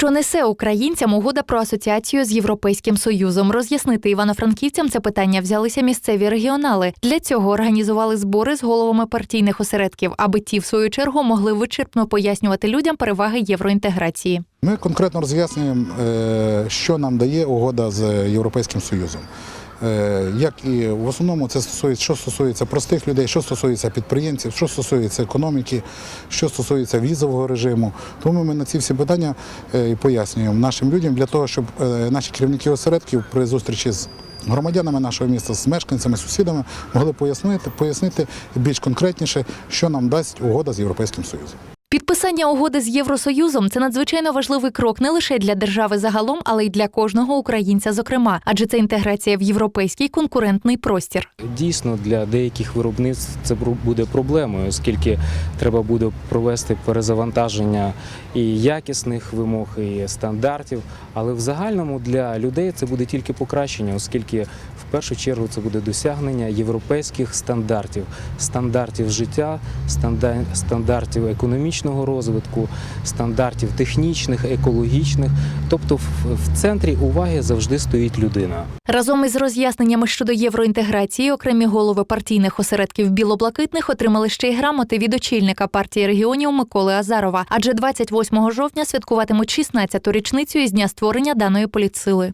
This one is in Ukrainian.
Що несе українцям угода про асоціацію з Європейським Союзом? Роз'яснити івано-франківцям це питання взялися місцеві регіонали. Для цього організували збори з головами партійних осередків, аби ті, в свою чергу, могли вичерпно пояснювати людям переваги євроінтеграції. Ми конкретно роз'яснюємо, е, що нам дає угода з Європейським Союзом. Е, Як і в основному це стосується, що стосується простих людей, що стосується підприємців, що стосується економіки, що стосується візового режиму. Тому ми на ці всі питання е, і пояснюємо нашим людям для того, щоб е, наші керівники осередків при зустрічі з громадянами нашого міста, з мешканцями, сусідами могли пояснити, пояснити більш конкретніше, що нам дасть угода з Європейським Союзом. Підписання угоди з Євросоюзом це надзвичайно важливий крок не лише для держави загалом, але й для кожного українця, зокрема, адже це інтеграція в європейський конкурентний простір. Дійсно, для деяких виробництв це буде проблемою, оскільки треба буде провести перезавантаження і якісних вимог, і стандартів. Але в загальному для людей це буде тільки покращення, оскільки в першу чергу це буде досягнення європейських стандартів, стандартів життя, станда- стандартів економічного розвитку, стандартів технічних, екологічних. Тобто в центрі уваги завжди стоїть людина. Разом із роз'ясненнями щодо євроінтеграції, окремі голови партійних осередків білоблакитних отримали ще й грамоти від очільника партії регіонів Миколи Азарова. Адже 28 жовтня святкуватимуть 16-ту річницю із дня створення даної політсили.